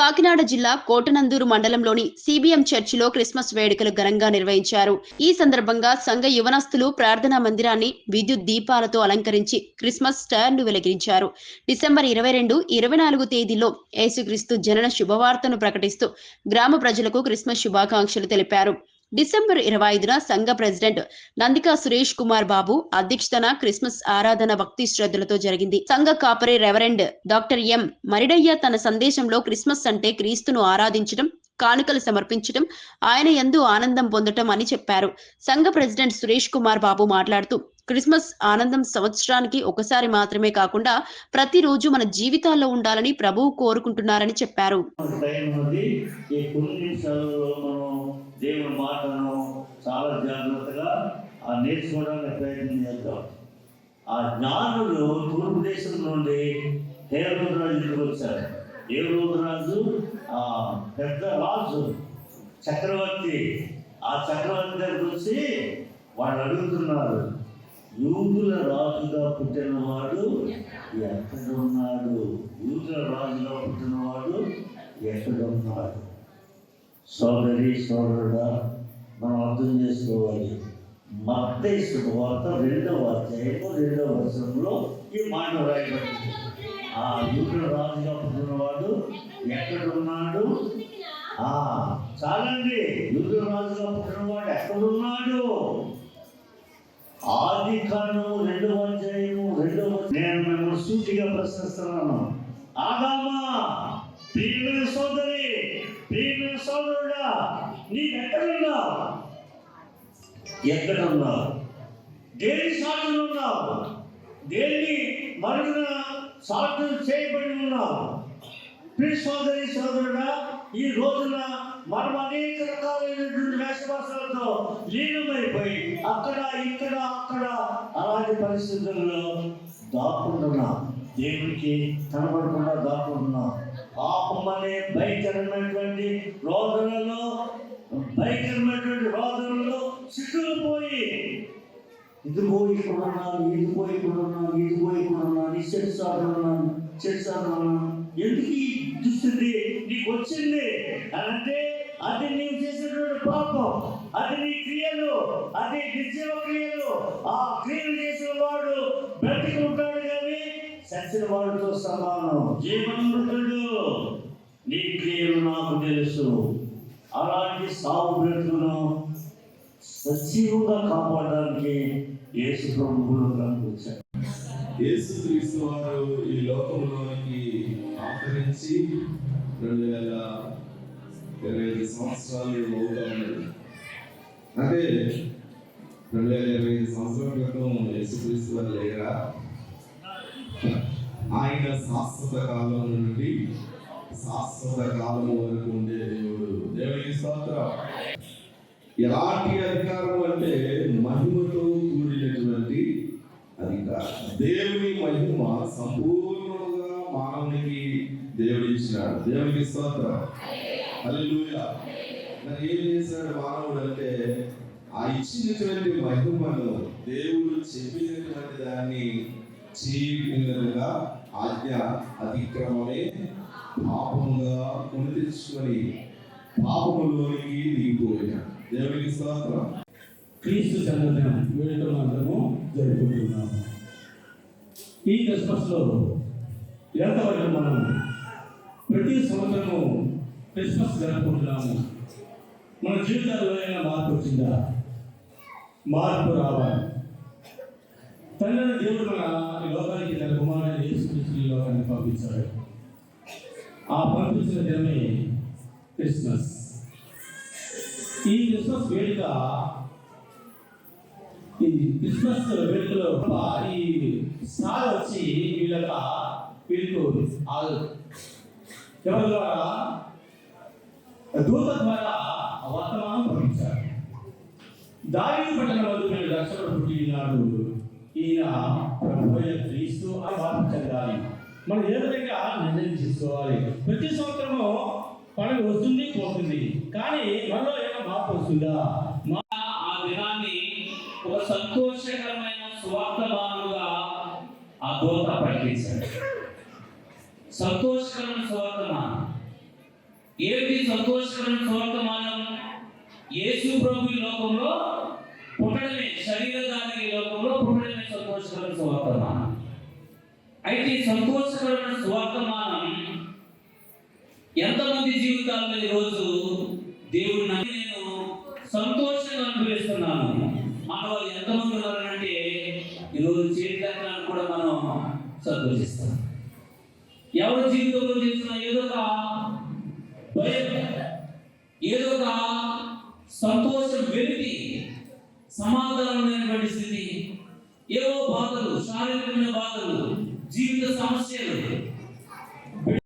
కాకినాడ జిల్లా కోటనందూరు మండలంలోని సిబిఎం చర్చిలో క్రిస్మస్ వేడుకలు ఘనంగా నిర్వహించారు. ఈ సందర్భంగా సంఘ యువనస్తులు ప్రార్థనా మందిరాన్ని విద్యుత్ దీపాలతో అలంకరించి క్రిస్మస్ స్టాండ్ వెలిగించారు. డిసెంబర్ ఇరవై రెండు ఇరవై నాలుగు తేదీలో యేసుక్రీస్తు జనన శుభవార్తను ప్రకటిస్తూ గ్రామ ప్రజలకు క్రిస్మస్ శుభాకాంక్షలు తెలిపారు. డిసెంబర్ ఇరవై ఐదున సంఘ ప్రెసిడెంట్ నందికా సురేష్ కుమార్ బాబు అధ్యక్షతన క్రిస్మస్ ఆరాధన భక్తి శ్రద్ధలతో జరిగింది. సంఘ కాపరి రెవరెండ్ డాక్టర్ ఎం మరిడయ్య తన సందేశంలో క్రిస్మస్ అంటే క్రీస్తును ఆరాధించడం కానుకలు సమర్పించడం ఆయన ఎందు ఆనందం పొందటం అని చెప్పారు. సంఘ ప్రెసిడెంట్ సురేష్ కుమార్ బాబు మాట్లాడుతూ క్రిస్మస్ ఆనందం సంవత్సరానికి ఒకసారి మాత్రమే కాకుండా ప్రతిరోజు మన జీవితాల్లో ఉండాలని ప్రభువు కోరుకుంటున్నారని చెప్పారు. దేవుని మాటను చాలా జాగ్రత్తగా ఆ నేర్చుకోవడానికి ప్రయత్నం చేద్దాం. ఆ జ్ఞానులు తూర్పు దేశం నుండి హేరోదు రాజు ఇంటికి వచ్చారు. హేరోదు రాజు ఆ పెద్ద రాజు చక్రవర్తి. ఆ చక్రవర్తి దగ్గరికి వచ్చి వాళ్ళు అడుగుతున్నారు యూదుల రాజుగా పుట్టినవాడు ఎక్కడ ఉన్నాడు? యూదుల రాజుగా పుట్టినవాడు ఎక్కడ ఉన్నాడు? సోదరి సోదరుడా మనం అర్థం చేసుకోవాలి. మత్తయి శుభవార్త రెండవ అధ్యాయము రెండవ వర్షంలో ఈ మాట రాయబడింది. ఆ యూట్యూబ్ రాజుగా పుట్టినవాడు ఎక్కడ ఉన్నాడు? ఆ చాలండి యూట్యూబ్ రాజుగా పుట్టినవాడు ఎక్కడున్నాడు? ఆది కాండము రెండవ అధ్యాయము రెండవ నేను మిమ్మల్ని సూటిగా ప్రశ్నిస్తున్నాను. ఆదామా ప్రియమైన సోదరి ప్రియమైన సోదరుడా నీకు ఎక్కడున్నావు? ఎక్కడున్నావు దేని సాధన ఉన్నావు దేన్ని మరుగున సాధన చేయబడి ఉన్నావు? ప్రియ సోదరి సోదరుడా ఈ రోజున మనం అనేక రకాలైనటువంటి వేషభాషలతో లీనమైపోయి అక్కడ ఇక్కడ అక్కడ అలాంటి పరిస్థితుల్లో దాక్కుంటున్నాం. దేవునికి కనబడకుండా దాక్కుంటున్నాం. పాపం భయంకరమైనటువంటి రోదనలో భయంకరమైనటువంటి రోదనలో సిగ్గులు పోయి ఇదిగో ఇక్కడ ఉన్నాను ఇదిగో ఇక్కడ ఉన్నాను ఇదిగో ఇక్కడ ఉన్నాను ఈ చెడు ఉన్నాను చెడు ఉన్నాను. ఎందుకు ఈ దుస్థితి? నీకు వచ్చింది. అంటే అది నీవు చేసినటువంటి పాపం అది నీ క్రియలు అది నిర్జీవ క్రియలు ఆ క్రియలు చేసిన వాడు బ్రతికి ఉంటాడు కానీ చచ్చిన వాడితో సమానం. జీవనమృతుడు నీ క్రియలు నాకు తెలుసు. అలాంటి సాగు బ్రతుకును సజీవంగా కాపాడడానికి యేసు ప్రభువులు వచ్చారు యేసుక్రీస్తు వారు ఈ లోకంలోనికి ఆకరించి రెండు వేల ఇరవై ఐదు సంవత్సరాలు అవుతా ఉన్నది. అంటే రెండు వేల ఇరవై ఐదు సంవత్సరాల క్రితం యేసుక్రీస్తు వారు లేరా? ఆయన శాశ్వత కాలం నుండి శాశ్వత కాలం వరకు ఉండే దేవుడు. దేవునికి స్తోత్రం. ఎలాంటి అధికారం అంటే మహిమతో కూడినటువంటి అధికారం. దేవుని మహిమ సంపూర్ణంగా మానవునికి దేవుడు ఇచ్చినాడు దేవునికి స్తోత్రం. హల్లెలూయా. మరి ఏం చేశాడు మానవుడు అంటే ఆ ఇచ్చినటువంటి మహిమను దేవుడు చెప్పినటువంటి దాన్ని చేయకుండా ఆజ్ఞ అతిక్రమమే పాపముగా కొనితెచ్చుకొని పాపములోనికి దిగిపోయిన. దేవునికి స్తోత్రం. క్రీస్తు జన్మదినం వేడుకలు అందరము జరుపుకుంటున్నాము. ఈ క్రిస్మస్లో ఎంతవరకు మనం ప్రతి సంవత్సరము క్రిస్మస్ జరుపుకుంటున్నాము? మన జీవితాల్లో ఏమైనా మార్పు వచ్చిందా? మార్పు రావాలి. తండ్రి దేవుడు ఈ లోకానికి తన కుమారుడు యేసుక్రీస్తు ఈ లోకానికి పంపించాడు. ఆ పంపించిన దినమే క్రిస్మస్. ఈ క్రిస్మస్ వేడుక ఈ క్రిస్మస్ వేడుకలో ఈ స్టార్ వచ్చి వీళ్ళక వీళ్ళకు ఆ ఎవరి ద్వారా? దూత ద్వారా వర్తమానం పంపించారు. దారిని పట్టణ వద్ద వీళ్ళు రక్షకుడు పుట్టినాడు ఈయన ప్రభు క్రీస్తు అని మార్పు చెందాలి మనం ఏ విధంగా నిర్ణయం చేసుకోవాలి ప్రతి సంవత్సరము పండుగ వస్తుంది పోతుంది. కానీ మనలో ఏమైనా మార్పు వస్తుందా? మా ఆ దినాన్ని ఒక సంతోషకరమైన సువార్తమానుగా ఆ దోత ప్రకటించాడు. సంతోషకరమైన సువార్తమానం. సంతోషకరమైన స్వార్థమానం యేసు ప్రభు ఈ లోకంలో పుట్టడమే. శరీరధారి ఈ లోకంలో పుట్టడమే సంతోషకరమైన సువార్తమానం. అయితే సంతోషకరమైన సువార్తమానం ఎంతమంది జీవితాల్లో ఈరోజు దేవుడు నన్ను నేను సంతోషంగా అనుభవిస్తున్నాను? మానవాళ్ళు ఎంతమంది ఉన్నారంటే ఈరోజు చేతులను కూడా మనం సంతోషిస్తాం. ఎవరి జీవితంలో చేస్తున్న ఏదో ఒక భయం ఏదో ఒక సంతోషం వెలితి సమాధానం లేనటువంటి స్థితి. ఏవో బాధలు శారీరకమైన బాధలు జీవిత సమస్యలు